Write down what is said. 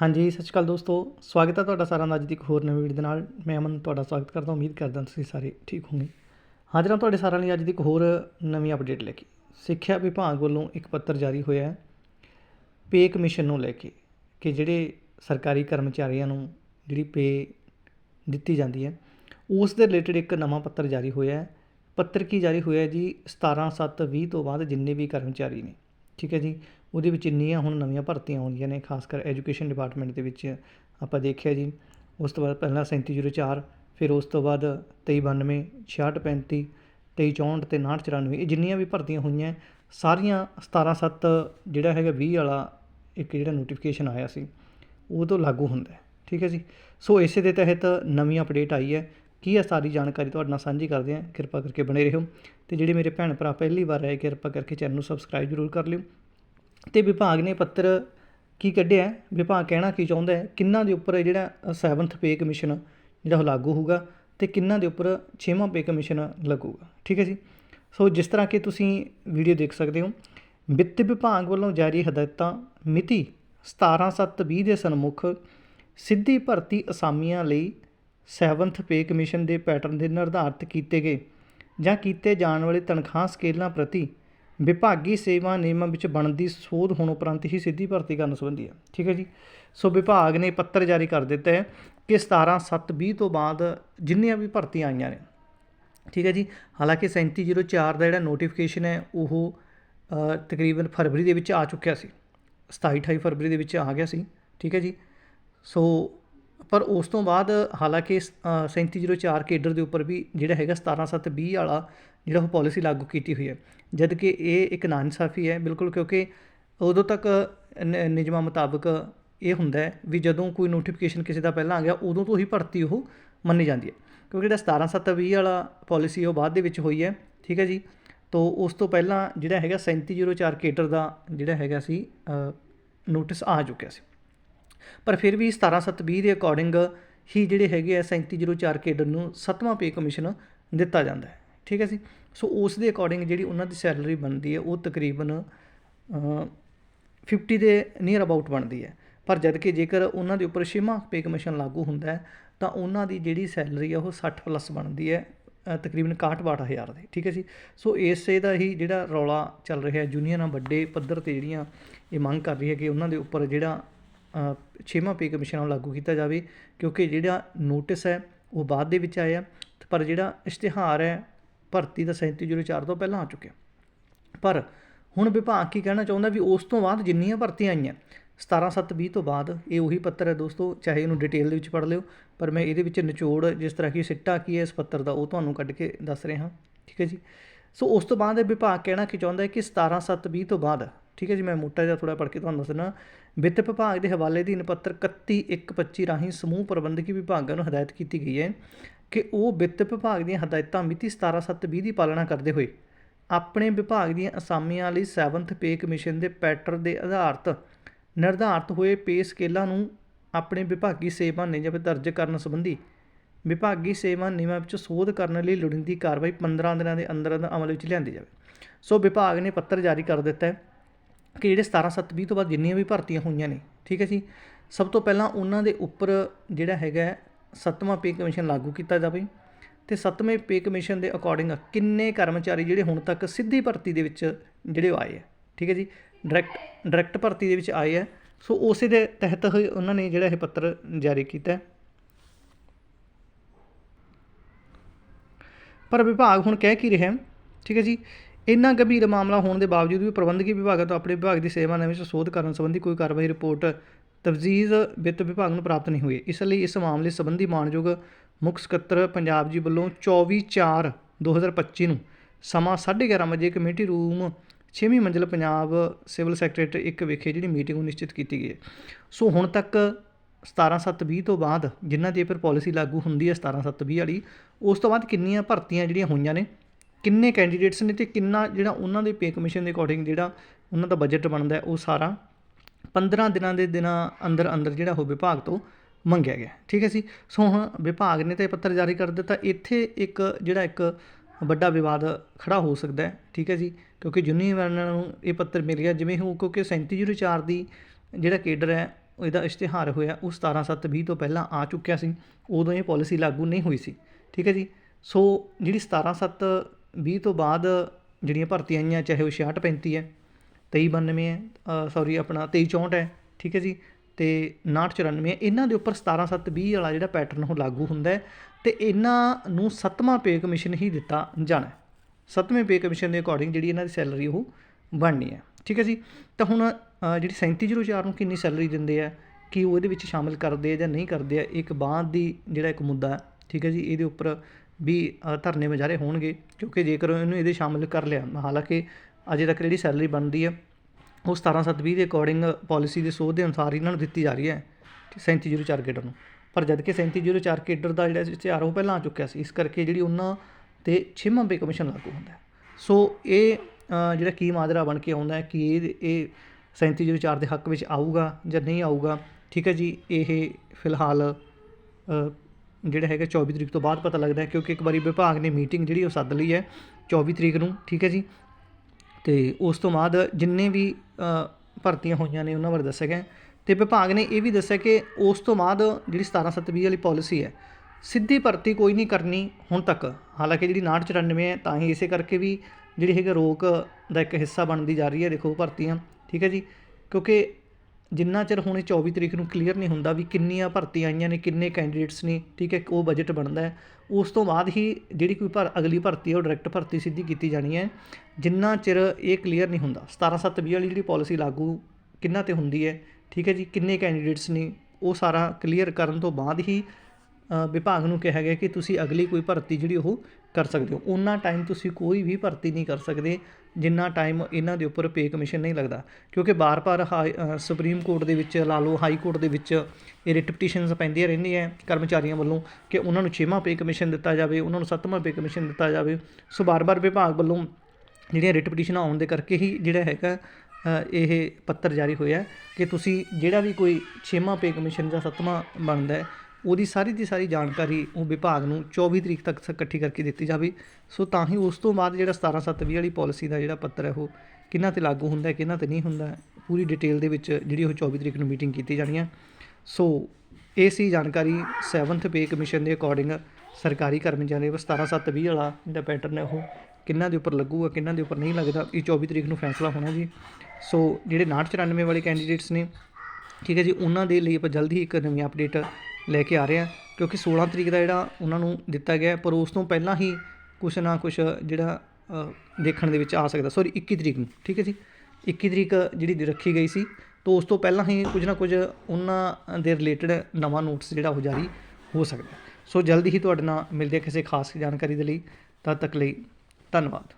ਹਾਂਜੀ, ਸਤਿ ਸ਼੍ਰੀ ਅਕਾਲ ਦੋਸਤੋ। ਸਵਾਗਤ ਹੈ ਤੁਹਾਡਾ ਸਾਰਿਆਂ ਦਾ ਅੱਜ ਦੀ ਇੱਕ ਹੋਰ ਨਵੀਂ ਵੀਡੀਓ ਦੇ ਨਾਲ। ਮੈਂ ਅਮਨ, ਤੁਹਾਡਾ ਸਵਾਗਤ ਕਰਦਾ ਉਮੀਦ ਕਰਦਾ ਤੁਸੀਂ ਸਾਰੇ ਠੀਕ ਹੋਵੋਗੇ। ਹਾਜ਼ਰ ਹਾਂ ਤੁਹਾਡੇ ਸਾਰਿਆਂ ਲਈ ਅੱਜ ਦੀ ਇੱਕ ਹੋਰ ਨਵੀਂ ਅਪਡੇਟ ਲੈ ਕੇ ਸਿੱਖਿਆ ਵਿਭਾਗ ਵੱਲੋਂ ਇੱਕ ਪੱਤਰ ਜਾਰੀ ਹੋਇਆ ਹੈ ਪੇ ਕਮਿਸ਼ਨ ਨੂੰ ਲੈ ਕੇ ਕਿ ਜਿਹੜੇ ਸਰਕਾਰੀ ਕਰਮਚਾਰੀਆਂ ਨੂੰ ਜਿਹੜੀ ਪੇ ਦਿੱਤੀ ਜਾਂਦੀ ਹੈ, ਉਸ ਦੇ ਰਿਲੇਟਡ ਇੱਕ ਨਵਾਂ ਪੱਤਰ ਜਾਰੀ ਹੋਇਆ ਹੈ। ਪੱਤਰ ਕੀ ਜਾਰੀ ਹੋਇਆ ਜੀ? 17/7/20 ਤੋਂ ਬਾਅਦ ਜਿੰਨੇ ਵੀ ਕਰਮਚਾਰੀ ਨੇ। ਠੀਕ ਹੈ ਜੀ? ਉਹਦੇ ਵਿੱਚ ਇੰਨੀਆਂ ਹੁਣ ਨਵੀਆਂ ਭਰਤੀਆਂ ਆਉਂਦੀਆਂ ਨੇ, ਖਾਸ ਕਰ ਐਜੂਕੇਸ਼ਨ ਡਿਪਾਰਟਮੈਂਟ ਦੇ ਵਿੱਚ ਆਪਾਂ ਦੇਖਿਆ ਜੀ, ਉਸ ਤੋਂ ਬਾਅਦ ਪਹਿਲਾਂ 3704 ਫਿਰ ਉਸ ਤੋਂ ਬਾਅਦ 2392 6635 2364 ਤੇ 5994 ਇਹ ਜਿੰਨੀਆਂ ਵੀ ਭਰਤੀਆਂ ਹੋਈਆਂ, ਸਾਰੀਆਂ 17/7 ਜਿਹੜਾ ਹੈਗਾ 20 ਵਾਲਾ ਇੱਕ ਜਿਹੜਾ ਨੋਟੀਫਿਕੇਸ਼ਨ ਆਇਆ ਸੀ, ਉਹ ਤੋਂ ਲਾਗੂ ਹੁੰਦਾ ਹੈ, ਠੀਕ ਹੈ ਜੀ। ਸੋ ਇਸੇ ਦੇ ਤਹਿਤ ਨਵੀਂ ਅਪਡੇਟ ਆਈ ਹੈ। ਕੀ ਹੈ ਸਾਰੀ ਜਾਣਕਾਰੀ ਤੁਹਾਡੇ ਨਾਲ ਸਾਂਝੀ ਕਰਦੇ ਹਾਂ। ਕਿਰਪਾ ਕਰਕੇ ਬਣੇ ਰਹੋ। ਤੇ ਜਿਹੜੇ ਮੇਰੇ ਭੈਣ ਭਰਾ ਪਹਿਲੀ ਵਾਰ ਆਏ, ਕਿਰਪਾ ਕਰਕੇ ਚੈਨਲ ਨੂੰ ਸਬਸਕ੍ਰਾਈਬ ਜ਼ਰੂਰ ਕਰ ਲਿਓ। ਅਤੇ ਵਿਭਾਗ ਨੇ ਪੱਤਰ ਕੀ ਕੱਢਿਆ? ਵਿਭਾਗ ਕਹਿਣਾ ਕੀ ਚਾਹੁੰਦਾ ਹੈ? ਕਿੰਨਾਂ ਦੇ ਉੱਪਰ ਜਿਹੜਾ ਸੈਵਨਥ ਪੇ ਕਮਿਸ਼ਨ ਜਿਹੜਾ ਉਹ ਲਾਗੂ ਹੋਊਗਾ ਅਤੇ ਕਿੰਨਾਂ ਦੇ ਉੱਪਰ ਛੇਵਾਂ ਪੇ ਕਮਿਸ਼ਨ ਲੱਗੂਗਾ? ਠੀਕ ਹੈ ਜੀ? ਸੋ ਜਿਸ ਤਰ੍ਹਾਂ ਕਿ ਤੁਸੀਂ ਵੀਡੀਓ ਦੇਖ ਸਕਦੇ ਹੋ, ਵਿੱਤ ਵਿਭਾਗ ਵੱਲੋਂ ਜਾਰੀ ਹਦਾਇਤਾਂ ਮਿਤੀ 17/7/20 ਦੇ ਸਨਮੁਖ ਸਿੱਧੀ ਭਰਤੀ ਅਸਾਮੀਆਂ ਲਈ 7th ਪੇ ਕਮਿਸ਼ਨ ਦੇ ਪੈਟਰਨ ਦੇ ਨਿਰਧਾਰਤ ਕੀਤੇ ਗਏ ਜਾਂ ਕੀਤੇ ਜਾਣ ਵਾਲੇ ਤਨਖਾਹ ਸਕੇਲਾਂ ਪ੍ਰਤੀ ਵਿਭਾਗੀ ਸੇਵਾ ਨਿਯਮਾਂ ਵਿੱਚ ਬਣਦੀ ਸੋਧ ਹੋਣ ਉਪਰੰਤ ਹੀ ਸਿੱਧੀ ਭਰਤੀ ਕਰਨ ਸੰਬੰਧੀ ਹੈ। ਠੀਕ ਹੈ ਜੀ? ਸੋ ਵਿਭਾਗ ਨੇ ਪੱਤਰ ਜਾਰੀ ਕਰ ਦਿੱਤਾ ਹੈ ਕਿ 17/7/20 ਤੋਂ ਬਾਅਦ ਜਿੰਨੀਆਂ ਵੀ ਭਰਤੀਆਂ ਆਈਆਂ ਨੇ, ਠੀਕ ਹੈ ਜੀ? ਹਾਲਾਂਕਿ 3704 ਦਾ ਜਿਹੜਾ ਨੋਟੀਫਿਕੇਸ਼ਨ ਹੈ, ਉਹ ਤਕਰੀਬਨ ਫਰਵਰੀ ਦੇ ਵਿੱਚ ਆ ਚੁੱਕਿਆ ਸੀ। 27 28 ਫਰਵਰੀ ਦੇ ਵਿੱਚ ਆ ਗਿਆ ਸੀ। ਠੀਕ ਹੈ ਜੀ? ਸੋ ਪਰ ਉਸ ਤੋਂ ਬਾਅਦ ਹਾਲਾਂਕਿ ਸ- ਅ, 3704 ਕੇਡਰ ਦੇ ਉੱਪਰ ਵੀ ਜਿਹੜਾ ਹੈਗਾ 17720 ਵਾਲਾ ਜਿਹੜਾ ਉਹ ਪਾਲਿਸੀ ਲਾਗੂ ਕੀਤੀ ਹੋਈ ਹੈ। ਜਦ ਕਿ ਇਹ ਇੱਕ ਨਾਇਨਸਾਫੀ ਹੈ ਬਿਲਕੁਲ ਕਿਉਂਕਿ ਉਦੋਂ ਤੱਕ ਨ- ਨਿਯਮਾਂ ਮੁਤਾਬਕ ਇਹ ਹੁੰਦਾ ਹੈ ਵੀ ਜਦੋਂ ਕੋਈ ਨੋਟੀਫਿਕੇਸ਼ਨ ਕਿਸੇ ਦਾ ਪਹਿਲਾਂ ਆ ਗਿਆ ਉਦੋਂ ਤੋਂ ਹੀ ਭਰਤੀ ਉਹ ਮੰਨੀ ਜਾਂਦੀ ਹੈ। ਕਿਉਂਕਿ ਜਿਹੜਾ 17720 ਵਾਲਾ ਪਾਲਿਸੀ ਉਹ ਬਾਅਦ ਦੇ ਵਿੱਚ ਹੋਈ ਹੈ ਠੀਕ ਹੈ ਜੀ? ਤੋਂ ਉਸ ਤੋਂ ਪਹਿਲਾਂ ਜਿਹੜਾ ਹੈਗਾ 3704 ਕੇਡਰ ਦਾ ਜਿਹੜਾ ਹੈਗਾ ਸੀ ਨੋਟਿਸ ਆ ਚੁੱਕਿਆ ਸੀ। ਪਰ ਫਿਰ ਵੀ 17720 ਦੇ ਅਕੋਰਡਿੰਗ ਹੀ ਜਿਹੜੇ ਹੈਗੇ ਆ 3704 ਕੇਡਰ ਨੂੰ ਸੱਤਵਾਂ ਪੇ ਕਮਿਸ਼ਨ ਦਿੱਤਾ ਜਾਂਦਾ ਹੈ। ਠੀਕ ਹੈ ਜੀ? ਸੋ ਉਸ ਦੇ ਅਕੋਰਡਿੰਗ ਜਿਹੜੀ ਉਹਨਾਂ ਦੀ ਸੈਲਰੀ ਬਣਦੀ ਹੈ ਉਹ ਤਕਰੀਬਨ ਅ, 50 ਦੇ ਨੀਅਰ ਅਬਾਊਟ ਬਣਦੀ ਹੈ। ਪਰ ਜਦ ਕਿ ਜੇਕਰ ਉਹਨਾਂ ਦੇ ਉੱਪਰ ਛੇਵਾਂ ਪੇ ਕਮਿਸ਼ਨ ਲਾਗੂ ਹੁੰਦਾ ਹੈ ਤਾਂ ਉਹਨਾਂ ਦੀ ਜਿਹੜੀ ਸੈਲਰੀ ਹੈ ਉਹ 60 ਪਲੱਸ ਬਣਦੀ ਹੈ ਅ, ਤਕਰੀਬਨ 61-62000 ਦੀ। ਠੀਕ ਹੈ ਜੀ? ਸੋ ਇਸੇ ਦਾ ਹੀ ਜਿਹੜਾ ਰੌਲਾ ਚੱਲ ਰਿਹਾ ਯੂਨੀਅਨਾਂ ਵੱਡੇ ਪੱਧਰ ਤੇ ਜਿਹੜੀਆਂ ਇਹ ਮੰਗ ਕਰ ਰਹੀ ਹੈ ਕਿ ਉਹਨਾਂ ਦੇ ਉੱਪਰ ਜਿਹੜਾ ਛੇਵਾਂ ਪੇ ਕਮਿਸ਼ਨ ਨੂੰ ਲਾਗੂ ਕੀਤਾ ਜਾਵੇ, ਕਿਉਂਕਿ ਜਿਹੜਾ ਨੋਟਿਸ ਹੈ, ਉਹ ਬਾਅਦ ਦੇ ਵਿੱਚ ਆਇਆ ਪਰ ਜਿਹੜਾ ਇਸ਼ਤਿਹਾਰ ਹੈ, ਭਰਤੀ ਦਾ 3704 ਤੋਂ ਪਹਿਲਾਂ ਆ ਚੁੱਕਿਆ। ਪਰ ਹੁਣ ਵਿਭਾਗ ਕੀ ਕਹਿਣਾ ਚਾਹੁੰਦਾ ਵੀ ਉਸ ਤੋਂ ਬਾਅਦ ਜਿੰਨੀਆਂ ਭਰਤੀਆਂ ਆਈਆਂ 17/7/20 ਤੋਂ ਬਾਅਦ, ਇਹ ਉਹੀ ਪੱਤਰ ਹੈ ਦੋਸਤੋ, ਚਾਹੇ ਇਹਨੂੰ ਡਿਟੇਲ ਦੇ ਵਿੱਚ ਪੜ੍ਹ ਲਿਓ, ਪਰ ਮੈਂ ਇਹਦੇ ਵਿੱਚ ਨਿਚੋੜ, ਜਿਸ ਤਰ੍ਹਾਂ ਕਿ ਸਿੱਟਾ ਕੀ ਹੈ ਇਸ ਪੱਤਰ ਦਾ, ਉਹ ਤੁਹਾਨੂੰ ਕੱਢ ਕੇ ਦੱਸ ਰਿਹਾ ਠੀਕ ਹੈ ਜੀ? ਸੋ ਉਸ ਤੋਂ ਬਾਅਦ ਇਹ ਵਿਭਾਗ ਕਹਿਣਾ ਕੀ ਚਾਹੁੰਦਾ ਹੈ ਕਿ 17/7/20 ਤੋਂ ਬਾਅਦ, ਠੀਕ ਹੈ ਜੀ, ਮੈਂ ਮੋਟਾ ਜਿਹਾ ਥੋੜਾ ਪੜ੍ਹ ਕੇ ਤੁਹਾਨੂੰ ਦੱਸਣਾ ਵਿੱਤ ਵਿਭਾਗ ਦੇ ਹਵਾਲੇ ਅਧੀਨ ਪੱਤਰ 31/125 ਰਾਹੀਂ ਸਮੂਹ ਪ੍ਰਬੰਧਕੀ ਵਿਭਾਗਾਂ ਨੂੰ ਹਦਾਇਤ ਕੀਤੀ ਗਈ ਹੈ ਕਿ ਉਹ ਵਿੱਤ ਵਿਭਾਗ ਦੀਆਂ ਹਦਾਇਤਾਂ ਮਿਤੀ 17/7/20 ਦੀ ਪਾਲਣਾ ਕਰਦੇ ਹੋਏ ਆਪਣੇ ਵਿਭਾਗ ਦੀਆਂ ਅਸਾਮੀਆਂ ਲਈ 7th ਪੇ ਕਮਿਸ਼ਨ ਦੇ ਪੈਟਰਨ ਦੇ ਆਧਾਰਤ ਨਿਰਧਾਰਤ ਹੋਏ ਪੇ ਸਕੇਲਾਂ ਨੂੰ ਆਪਣੇ ਵਿਭਾਗੀ ਸੇਵਾ ਨਿਯਮ ਦਰਜ ਕਰਨ ਸੰਬੰਧੀ ਵਿਭਾਗੀ ਸੇਵਾ ਨਿਯਮਾਂ ਵਿੱਚ ਸੋਧ ਕਰਨ ਲਈ ਲੋੜੀਂਦੀ ਕਾਰਵਾਈ 15 ਦਿਨਾਂ ਦੇ ਅੰਦਰ ਅੰਦਰ ਅਮਲ ਵਿੱਚ ਲਿਆਂਦੀ ਜਾਵੇ। ਸੋ ਵਿਭਾਗ ਨੇ ਪੱਤਰ ਜਾਰੀ ਕਰ ਦਿੱਤਾ ਹੈ। ਕਿ ਜਿਹੜੇ 17/7/20 ਤੋਂ ਬਾਅਦ ਜਿੰਨੀਆਂ ਵੀ ਭਰਤੀਆਂ ਹੋਈਆਂ ਨੇ, ਠੀਕ ਹੈ ਜੀ? ਸਭ ਤੋਂ ਪਹਿਲਾਂ ਉਹਨਾਂ ਦੇ ਉੱਪਰ ਜਿਹੜਾ ਹੈਗਾ ਸੱਤਵਾਂ ਪੇ ਕਮਿਸ਼ਨ ਲਾਗੂ ਕੀਤਾ ਜਾਵੇ ਤੇ ਸੱਤਵੇਂ ਪੇ ਕਮਿਸ਼ਨ ਦੇ ਅਕੋਰਡਿੰਗ ਕਿੰਨੇ ਕਰਮਚਾਰੀ ਜਿਹੜੇ ਹੁਣ ਤੱਕ ਸਿੱਧੀ ਭਰਤੀ ਦੇ ਵਿੱਚ ਜਿਹੜੇ ਉਹ ਆਏ ਹੈ ਠੀਕ ਹੈ ਜੀ? ਡਾਇਰੈਕਟ ਡਾਇਰੈਕਟ ਭਰਤੀ ਦੇ ਵਿੱਚ ਆਏ ਹੈ ਸੋ ਉਸੇ ਦੇ ਤਹਿਤ ਹੀ ਉਹਨਾਂ ਨੇ ਜਿਹੜਾ ਇਹ ਪੱਤਰ ਜਾਰੀ ਕੀਤਾ। ਪਰ ਵਿਭਾਗ ਹੁਣ ਕਹਿ ਕੀ ਰਿਹਾ, ਠੀਕ ਹੈ ਜੀ? ਇੰਨਾ ਗੰਭੀਰ ਮਾਮਲਾ ਹੋਣ ਦੇ ਬਾਵਜੂਦ ਵੀ ਪ੍ਰਬੰਧਕੀ ਵਿਭਾਗਾਂ ਤੋਂ ਆਪਣੇ ਵਿਭਾਗ ਦੀ ਸੇਵਾ ਨਿਯਮ ਵਿੱਚ ਸੋਧ ਕਰਨ ਸੰਬੰਧੀ ਕੋਈ ਕਾਰਵਾਈ ਰਿਪੋਰਟ ਤਫਜ਼ੀਜ਼ ਵਿੱਤ ਵਿਭਾਗ ਨੂੰ ਪ੍ਰਾਪਤ ਨਹੀਂ ਹੋਈ। ਇਸ ਲਈ ਇਸ ਮਾਮਲੇ ਸੰਬੰਧੀ ਮਾਨਯੋਗ ਮੁੱਖ ਸਕੱਤਰ ਪੰਜਾਬ ਜੀ ਵੱਲੋਂ 24/4/2025 ਨੂੰ ਸਮਾਂ 11:30 ਵਜੇ ਕਮੇਟੀ ਰੂਮ 6ਵੀਂ ਮੰਜ਼ਿਲ ਪੰਜਾਬ ਸਿਵਲ ਸੈਕਟਰੀਏਟ ਇੱਕ ਵਿਖੇ ਜਿਹੜੀ ਮੀਟਿੰਗ ਉਹ ਨਿਸ਼ਚਿਤ ਕੀਤੀ ਗਈ ਹੈ। ਸੋ ਹੁਣ ਤੱਕ 17/7/20 ਤੋਂ ਬਾਅਦ ਜਿਨ੍ਹਾਂ ਦੀ ਫਿਰ ਪਾਲਿਸੀ ਲਾਗੂ ਹੁੰਦੀ ਹੈ 17/7/20 ਵਾਲੀ, ਉਸ ਤੋਂ ਬਾਅਦ ਕਿੰਨੀਆਂ ਭਰਤੀਆਂ ਜਿਹੜੀਆਂ ਹੋਈਆਂ ਨੇ ਕਿੰਨੇ ਕੈਂਡੀਡੇਟਸ ਨੇ ਤੇ ਕਿੰਨਾ ਜਿਹੜਾ ਉਹਨਾਂ ਦੇ ਪੇ ਕਮਿਸ਼ਨ ਦੇ ਅਕੋਰਡਿੰਗ ਜਿਹੜਾ ਉਹਨਾਂ ਦਾ ਬਜਟ ਬਣਦਾ ਉਹ ਸਾਰਾ 15 ਦਿਨਾਂ ਦੇ ਦਿਨਾਂ ਅੰਦਰ ਅੰਦਰ ਜਿਹੜਾ ਉਹ ਵਿਭਾਗ ਤੋਂ ਮੰਗਿਆ ਗਿਆ। ਠੀਕ ਹੈ ਜੀ? ਸੋ ਹੁਣ ਵਿਭਾਗ ਨੇ ਤਾਂ ਇਹ ਪੱਤਰ ਜਾਰੀ ਕਰ ਦਿੱਤਾ। ਇੱਥੇ ਇੱਕ ਜਿਹੜਾ ਇੱਕ ਵੱਡਾ ਵਿਵਾਦ ਖੜਾ ਹੋ ਸਕਦਾ ਹੈ। ਠੀਕ ਹੈ ਜੀ? ਕਿਉਂਕਿ ਯੂਨੀਵਰਨਾਂ ਨੂੰ ਇਹ ਪੱਤਰ ਮਿਲ ਗਿਆ, ਜਿਵੇਂ ਉਹ ਕਿਉਂਕਿ 3704 ਦੀ ਜਿਹੜਾ ਕੇਡਰ ਹੈ ਇਹਦਾ ਇਸ਼ਤਿਹਾਰ ਹੋਇਆ, ਉਹ 17/7/20 ਤੋਂ ਪਹਿਲਾਂ ਆ ਚੁੱਕਿਆ ਸੀ। ਉਦੋਂ ਇਹ ਪਾਲਿਸੀ ਲਾਗੂ ਨਹੀਂ ਹੋਈ ਸੀ। ਠੀਕ ਹੈ ਜੀ? ਸੋ ਜਿਹੜੀ 17/7/20 ਤੋਂ ਬਾਅਦ ਜਿਹੜੀਆਂ ਭਰਤੀਆਂ ਆਈਆਂ ਚਾਹੇ ਉਹ 66 35 ਹੈ 2392 ਹੈ ਸੌਰੀ ਆਪਣਾ 2364 ਹੈ ਠੀਕ ਹੈ ਜੀ? ਤੇ 5994 ਹੈ ਇਹਨਾਂ ਦੇ ਉੱਪਰ 17/7/20 ਵਾਲਾ ਜਿਹੜਾ ਪੈਟਰਨ ਉਹ ਲਾਗੂ ਹੁੰਦਾ ਹੈ ਤੇ ਇਹਨਾਂ ਨੂੰ ਸੱਤਵਾਂ ਪੇ ਕਮਿਸ਼ਨ ਹੀ ਦਿੱਤਾ ਜਾਣਾ ਹੈ। ਸੱਤਵੇਂ ਪੇ ਕਮਿਸ਼ਨ ਦੇ ਅਕੋਰਡਿੰਗ ਜਿਹੜੀ ਇਹਨਾਂ ਦੀ ਸੈਲਰੀ ਉਹ ਬਣਨੀ ਹੈ ਠੀਕ ਹੈ ਜੀ? ਤਾਂ ਹੁਣ ਅ, ਜਿਹੜੀ 3704 ਨੂੰ ਕਿੰਨੀ ਸੈਲਰੀ ਦਿੰਦੇ ਆ ਕਿ ਉਹ ਇਹਦੇ ਵਿੱਚ ਸ਼ਾਮਿਲ ਕਰਦੇ ਆ ਜਾਂ ਨਹੀਂ ਕਰਦੇ ਆ ਇੱਕ ਬਾਅਦ ਦੀ ਜਿਹੜਾ ਇੱਕ ਮੁੱਦਾ ਹੈ ਠੀਕ ਹੈ ਜੀ? ਇਹਦੇ ਉੱਪਰ ਵੀ ਧਰਨੇ ਮੁਜ਼ਾਹਰੇ ਹੋਣਗੇ, ਕਿਉਂਕਿ ਜੇਕਰ ਇਹਨੂੰ ਇਹਦੇ ਸ਼ਾਮਿਲ ਕਰ ਲਿਆ। ਹਾਲਾਂਕਿ ਅਜੇ ਤੱਕ ਜਿਹੜੀ ਸੈਲਰੀ ਬਣਦੀ ਹੈ, ਉਹ 17720 ਦੇ ਅਕੋਰਡਿੰਗ ਪਾਲਿਸੀ ਦੇ ਸੋਧ ਦੇ ਅਨੁਸਾਰ ਇਹਨਾਂ ਨੂੰ ਦਿੱਤੀ ਜਾ ਰਹੀ ਹੈ 3704 ਕੇਡਰ ਨੂੰ। ਪਰ ਜਦ ਕਿ 3704 ਕੇਡਰ ਦਾ ਜਿਹੜਾ ਇਸ਼ਤਿਹਾਰ, ਉਹ ਪਹਿਲਾਂ ਆ ਚੁੱਕਿਆ ਸੀ। ਇਸ ਕਰਕੇ ਜਿਹੜੀ ਉਹਨਾਂ ਤੇ ਛੇਵਾਂ ਪੇ ਕਮਿਸ਼ਨ ਲਾਗੂ ਹੁੰਦਾ ਸੋ ਇਹ ਜਿਹੜਾ ਕੀ ਮਾਜਰਾ ਬਣ ਕੇ ਆਉਂਦਾ ਹੈ ਕਿ ਇਹ ਇਹ 3704 ਦੇ ਹੱਕ ਵਿੱਚ ਆਊਗਾ ਜਾਂ ਨਹੀਂ ਆਊਗਾ, ਠੀਕ ਹੈ ਜੀ। ਇਹ ਫਿਲਹਾਲ ਜਿਹੜਾ ਹੈਗਾ 24 ਤਰੀਕ ਤੋਂ ਬਾਅਦ ਪਤਾ ਲੱਗਦਾ ਹੈ, ਕਿਉਂਕਿ ਇੱਕ ਵਾਰੀ ਵਿਭਾਗ ਨੇ ਮੀਟਿੰਗ ਜਿਹੜੀ ਉਹ ਸੱਦ ਲਈ ਹੈ 24 ਤਰੀਕ ਨੂੰ, ਠੀਕ ਹੈ ਜੀ? ਤੇ ਉਸ ਤੋਂ ਬਾਅਦ ਜਿੰਨੇ ਵੀ ਭਰਤੀਆਂ ਹੋਈਆਂ ਨੇ ਉਹਨਾਂ ਬਾਰੇ ਦੱਸਿਆ ਗਿਆ ਤੇ ਵਿਭਾਗ ਨੇ ਇਹ ਵੀ ਦੱਸਿਆ ਕਿ ਉਸ ਤੋਂ ਬਾਅਦ ਜਿਹੜੀ 1720 ਵਾਲੀ ਪਾਲਿਸੀ ਹੈ, ਸਿੱਧੀ ਭਰਤੀ ਕੋਈ ਨਹੀਂ ਕਰਨੀ ਹੁਣ ਤੱਕ। ਹਾਲਾਂਕਿ ਜਿਹੜੀ 994 ਹੈ, ਤਾਂ ਹੀ ਇਸੇ ਕਰਕੇ ਵੀ ਜਿਹੜੀ ਹੈਗਾ ਰੋਕ ਦਾ ਇੱਕ ਹਿੱਸਾ ਬਣਦੀ ਜਾ ਰਹੀ ਹੈ, ਦੇਖੋ ਭਰਤੀਆਂ, ਠੀਕ ਹੈ ਜੀ? ਕਿਉਂਕਿ ਜਿੰਨਾ ਚਿਰ ਹੁਣ ਇਹ 24 ਤਰੀਕ ਨੂੰ ਕਲੀਅਰ ਨਹੀਂ ਹੁੰਦਾ ਵੀ ਕਿੰਨੀਆਂ ਭਰਤੀਆਂ ਆਈਆਂ ਨੇ, ਕਿੰਨੇ ਕੈਂਡੀਡੇਟਸ ਨੇ, ਠੀਕ ਹੈ ਉਹ ਬਜਟ ਬਣਦਾ ਹੈ, ਉਸ ਤੋਂ ਬਾਅਦ ਹੀ ਜਿਹੜੀ ਕੋਈ ਭਰ, ਅਗਲੀ ਭਰਤੀ ਹੈ, ਉਹ ਡਾਇਰੈਕਟ ਭਰਤੀ ਸਿੱਧੀ ਕੀਤੀ ਜਾਣੀ ਹੈ। ਜਿੰਨਾ ਚਿਰ ਇਹ ਕਲੀਅਰ ਨਹੀਂ ਹੁੰਦਾ 17/7/20 ਵਾਲੀ ਜਿਹੜੀ ਪਾਲਿਸੀ ਲਾਗੂ ਕਿੰਨਾ ਤੇ ਹੁੰਦੀ ਹੈ, ਠੀਕ ਹੈ ਜੀ, ਕਿੰਨੇ ਕੈਂਡੀਡੇਟਸ ਨੇ, ਉਹ ਸਾਰਾ ਕਲੀਅਰ ਕਰਨ ਤੋਂ ਬਾਅਦ ਹੀ ਵਿਭਾਗ ਨੂੰ ਕਿਹਾ ਗਿਆ ਕਿ ਤੁਸੀਂ ਅਗਲੀ ਕੋਈ ਭਰਤੀ ਜਿਹੜੀ ਉਹ ਕਰ ਸਕਦੇ ਹੋ। ਉਹਨਾਂ ਟਾਈਮ ਤੁਸੀਂ ਕੋਈ ਵੀ ਭਰਤੀ ਨਹੀਂ ਕਰ ਸਕਦੇ, ਜਿੰਨਾ ਟਾਈਮ ਇਹਨਾਂ ਦੇ ਉੱਪਰ ਪੇ ਕਮਿਸ਼ਨ ਨਹੀਂ ਲੱਗਦਾ। ਕਿਉਂਕਿ ਬਾਰ-ਬਾਰ ਹਾਈ- ਸੁਪਰੀਮ ਕੋਰਟ ਦੇ ਵਿੱਚ, ਲਾ ਲਓ ਹਾਈ ਕੋਰਟ ਦੇ ਵਿੱਚ ਇਹ ਰਿਟ ਪਟੀਸ਼ਨਸ ਪੈਂਦੀਆਂ ਰਹਿੰਦੀਆਂ ਕਰਮਚਾਰੀਆਂ ਵੱਲੋਂ ਕਿ ਉਹਨਾਂ ਨੂੰ ਛੇਵਾਂ ਪੇ ਕਮਿਸ਼ਨ ਦਿੱਤਾ ਜਾਵੇ, ਉਹਨਾਂ ਨੂੰ ਸੱਤਵਾਂ ਪੇ ਕਮਿਸ਼ਨ ਦਿੱਤਾ ਜਾਵੇ। ਸੋ ਬਾਰ-ਬਾਰ ਵਿਭਾਗ ਵੱਲੋਂ ਜਿਹੜੀਆਂ ਰਿਟ ਪਟੀਸ਼ਨਾਂ ਆਉਣ ਦੇ ਕਰਕੇ ਹੀ ਜਿਹੜਾ ਹੈਗਾ ਇਹ ਪੱਤਰ ਜਾਰੀ ਹੋਇਆ ਕਿ ਤੁਸੀਂ ਜਿਹੜਾ ਵੀ ਕੋਈ ਛੇਵਾਂ ਪੇ ਕਮਿਸ਼ਨ ਜਾਂ ਸੱਤਵਾਂ ਬਣਦਾ ਹੈ ਉਹਦੀ ਸਾਰੀ ਦੀ ਸਾਰੀ ਜਾਣਕਾਰੀ ਉਹ ਵਿਭਾਗ ਨੂੰ 24 ਤਰੀਕ ਤੱਕ ਇਕੱਠੀ ਕਰਕੇ ਦਿੱਤੀ ਜਾਵੇ। ਸੋ ਤਾਂ ਹੀ ਉਸ ਤੋਂ ਬਾਅਦ ਜਿਹੜਾ 17/7/20 ਵਾਲੀ ਪਾਲਿਸੀ ਦਾ ਜਿਹੜਾ ਪੱਤਰ ਹੈ, ਉਹ ਕਿਹਨਾਂ ਤੇ ਲਾਗੂ ਹੁੰਦਾ ਹੈ ਕਿਹਨਾਂ ਤੇ ਨਹੀਂ ਹੁੰਦਾ ਪੂਰੀ ਡਿਟੇਲ ਦੇ ਵਿੱਚ ਜਿਹੜੀ ਉਹ 24 ਤਰੀਕ ਨੂੰ ਮੀਟਿੰਗ ਕੀਤੀ ਜਾਣੀ ਹੈ। ਸੋ ਇਹ ਸੀ ਜਾਣਕਾਰੀ 7th ਪੇ ਕਮਿਸ਼ਨ ਦੇ ਅਕੋਰਡਿੰਗ ਸਰਕਾਰੀ ਕਰਮਚਾਰੀਆਂ ਦੇ 17/7/20 ਵਾਲਾ ਜਿਹੜਾ ਪੈਟਰਨ ਹੈ, ਉਹ ਕਿੰਨਾਂ ਦੇ ਉੱਪਰ ਲੱਗੂਗਾ, ਕਿੰਨਾਂ ਦੇ ਉੱਪਰ ਨਹੀਂ ਲੱਗਦਾ, ਇਹ 24 ਤਰੀਕ ਨੂੰ ਫੈਸਲਾ ਹੋਣਾ ਜੀ। ਸੋ ਜਿਹੜੇ 994 ਵਾਲੇ ਕੈਂਡੀਡੇਟਸ ਨੇ, ਠੀਕ ਹੈ ਜੀ, ਉਹਨਾਂ ਦੇ ਲਈ ਆਪਾਂ ਜਲਦੀ ਹੀ ਇੱਕ ਨਵੀਂ ਅਪਡੇਟ ਲੈ ਕੇ ਆ ਰਿਹਾ ਕਿਉਂਕਿ 16 ਤਰੀਕ ਦਾ ਜਿਹੜਾ ਉਹਨਾਂ ਨੂੰ ਦਿੱਤਾ ਗਿਆ, ਪਰ ਉਸ ਤੋਂ ਪਹਿਲਾਂ ਹੀ ਕੁਛ ਨਾ ਕੁਛ ਜਿਹੜਾ ਦੇਖਣ ਦੇ ਵਿੱਚ ਆ ਸਕਦਾ। ਸੌਰੀ 21 ਤਰੀਕ ਨੂੰ, ਠੀਕ ਹੈ ਜੀ? 21 ਤਰੀਕ ਜਿਹੜੀ ਰੱਖੀ ਗਈ ਸੀ, ਤੋਂ ਉਸ ਤੋਂ ਪਹਿਲਾਂ ਹੀ ਕੁਝ ਨਾ ਕੁਝ ਉਹਨਾਂ ਦੇ ਰਿਲੇਟਡ ਨਵਾਂ ਨੋਟਿਸ ਜਿਹੜਾ ਉਹ ਜਾਰੀ ਹੋ ਸਕਦਾ। ਸੋ ਜਲਦੀ ਹੀ ਤੁਹਾਡੇ ਨਾਲ ਮਿਲਦੇ ਹਾਂ ਕਿਸੇ ਖਾਸ ਜਾਣਕਾਰੀ ਦੇ ਲਈ। ਤਦ ਤੱਕ ਲਈ ਧੰਨਵਾਦ।